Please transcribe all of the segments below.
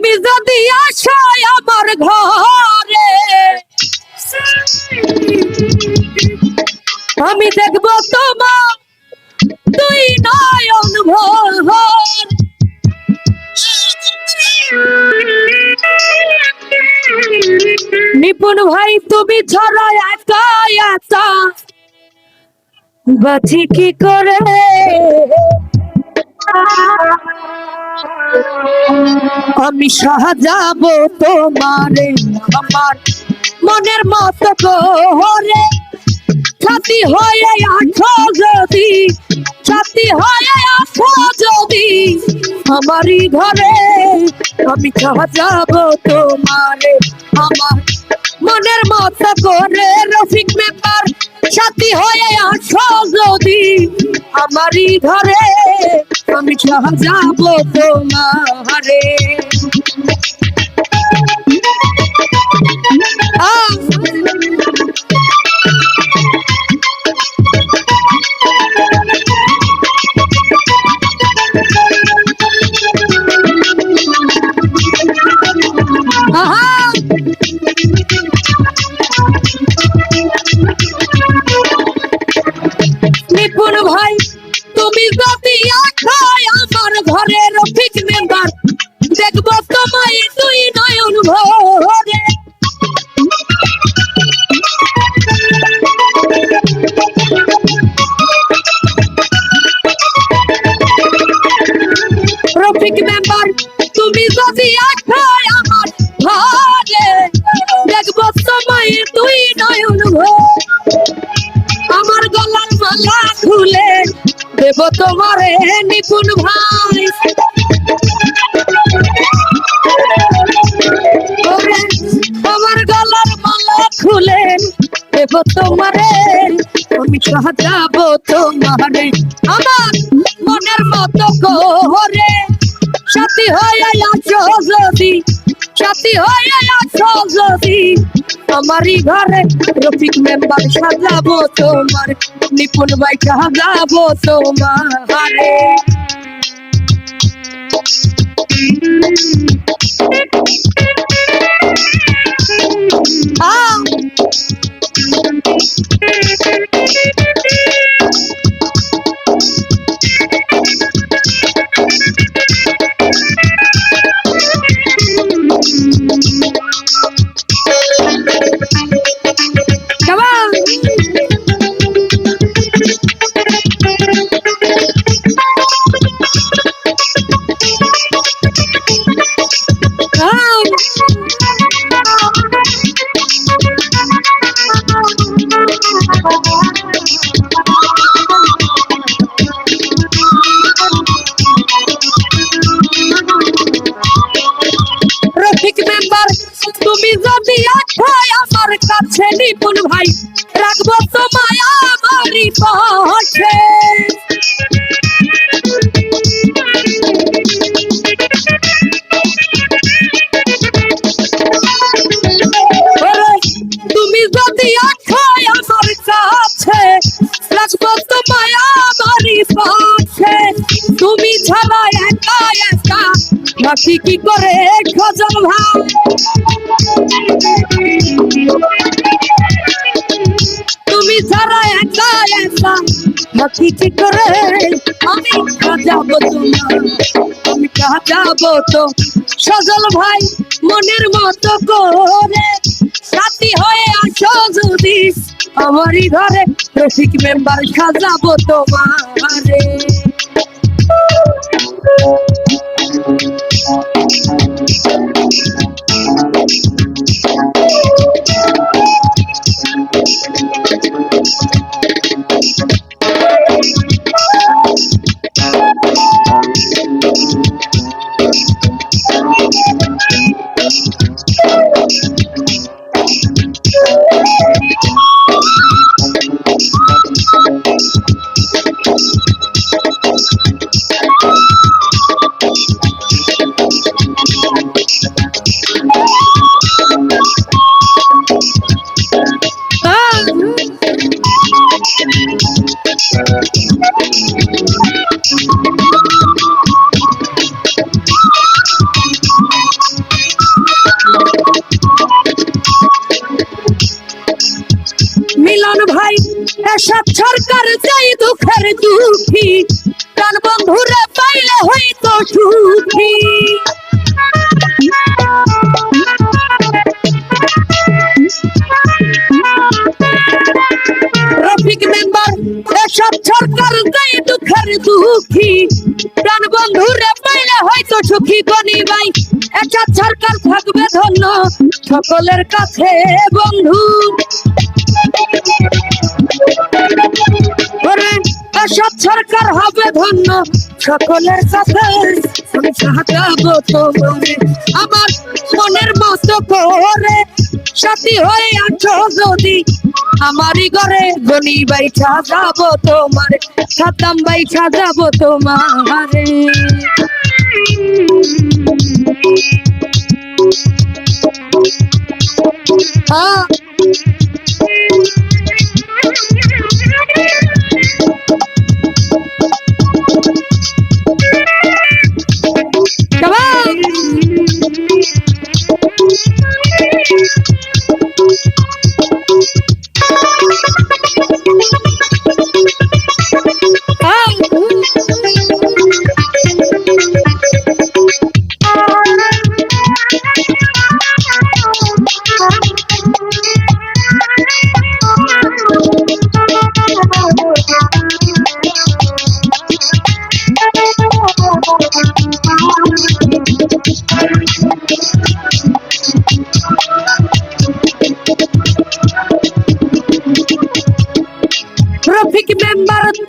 তুমি যদি আসো আমার ঘরে, আমি দেখব তোমার তুই নয়ন ভোর নিপুণ ভাই, তুমি ছড়া একা কি করে? আমি সাজাবো তোমারে আমার মনের মতো করে ছাতি হয়ে আছো যদি, ছাতি হয়ে আছো যদি আমারই ঘরে। আমি সাজাবো তোমারে আমার মনের মতো করে রফিক মেম্বার সাথী হয়ে আসো যদি আমারই ঘরে। আমি সাজাবো তোমারে নিপুণ ভাই তুমি যদি তুমি যদি আখায় আমার ঘরে, দেখব তোমায় তুই নয়ন ভরে। আমার গলার মালা খুলে দেব তোমারে নিপুণ ভাই তোমারে, আমি সাজাবো তোমারে। আমার মনের মতো করে সাথী হয়ে আছো যদি, সাথী হয়ে আছো যদি, আমারই ঘরে রফিক মেম্বার সাজাবো তোমার, নিপুণ ভাই সাজাবো তোমারে। আহ তুমি যদি আঠায় আমার কাছে নিপুণ ভাই রাখব তোমায় আমারই ওরে, তুমি যদি আঠায় আমার কাছে রাখব তোমায় আমারই পথে। তুমি কি যাব তোমার যাব তো সজল ভাই মনের মতো করে সাথী হয়ে আসো যদি, আমারই ঘরে রফিক মেম্বার সাজাবো তোমারে এসব সরকার যাই দুঃখের দুঃখী। প্রাণ বন্ধুরে, পাইলে হইতো সুখী। দুঃখের দুঃখী। হয়তো সুখী থাকবে ধন্য সকলের কাছে বন্ধু। ওরে সরকার হবে ধন্য। সকলের কাছে আমি তোমারে আমার মনের মতো করে সাথী হয়ে আছো যদি। আমারই ঘরে গনি বাই সাজাবো তোমার সাতাম বাই সাজাবো তোমারে। হ্যাঁ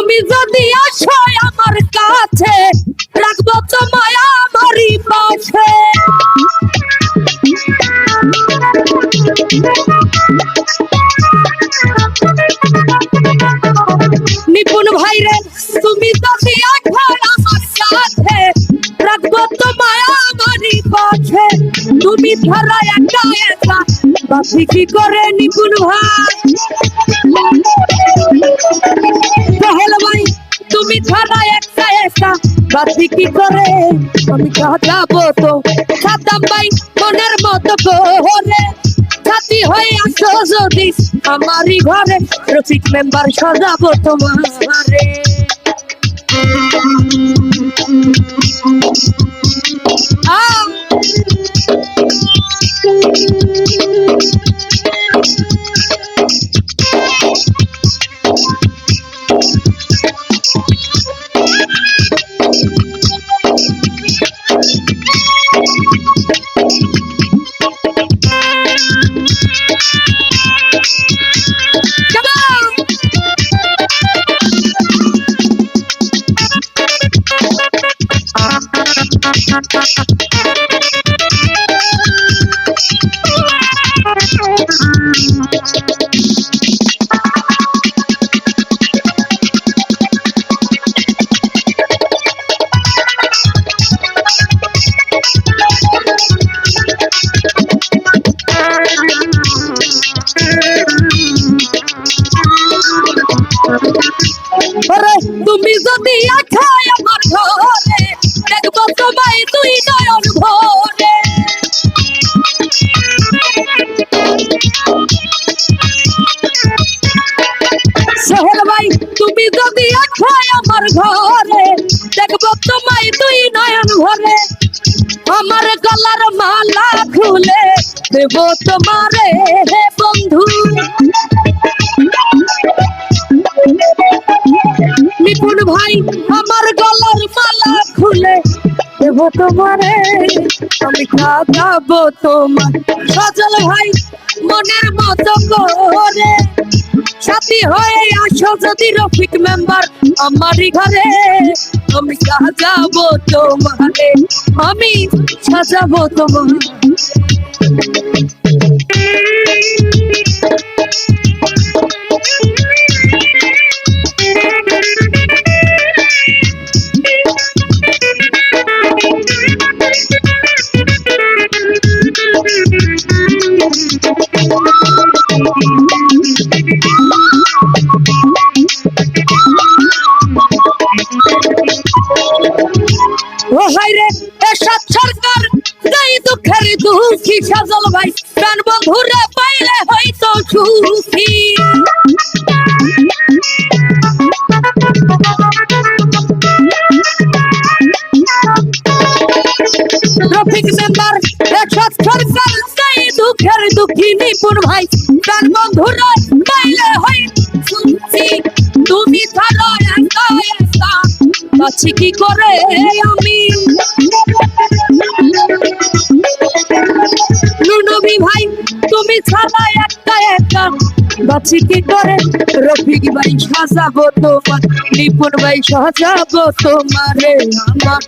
তুমি যদি আসো আমার কাছে, রাখব তোমায় আমারই পাশে। নিপুণ ভাইরে, তুমি যদি আসো আমার কাছে, রাখব তোমায় আমারই পাশে। তুমি ধরা একা একা, বাকি কি করে নিপুণ ভাই? পহেল ভাই তুমি ছাড়া একটা একা। বাতি কি করে? আমি কাটাবো তো সাদাম ভাই মনের মতো করে সাথী হয়ে আসো যদি আমারই ঘরে রফিক মেম্বার সাজাবো তোমারে আহ! তুমি যদি আখায় ঘরে, দেখব তোমায় তুই নয়ন ভরে। আমার গলার মালা খুলে দেব তোমারে হে বন্ধু। নিপুণ ভাই, আমার গলার মালা খুলে দেব তোমারে। আমি খাওয়াবো তোমার সজল ভাই, মনের মতো করে। সাথী হয়ে আসো যদি রফিক মেম্বার আমারই ঘরে। আমি সাজাবো তোমারে আমি সাজাবো তোমার। আছি সজল ভাই। প্রাণ বন্ধুরা পাইলে হয়তো সুখী। ট্রাফিক মেম্বার একসাথ সরকার তাই দুঃখের দুঃখী নিপুণ ভাই। প্রাণ বন্ধুরা পাইলে হয় সুখী। তুমি থাকো একা একা। কি করে আমি? বাঁচি কি করে? রফিক ভাই সাজাবো তোমার নিপুণ ভাই সাজাবো তোমারে আমার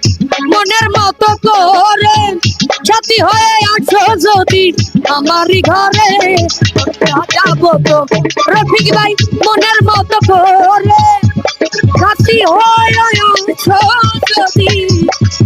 মনের মতো করে। সাথী হয়ে আছো যদি আমারই ঘরে সাজাবো তো রফিক ভাই মনের মতো করে। সাথী হয়ে আছো যদি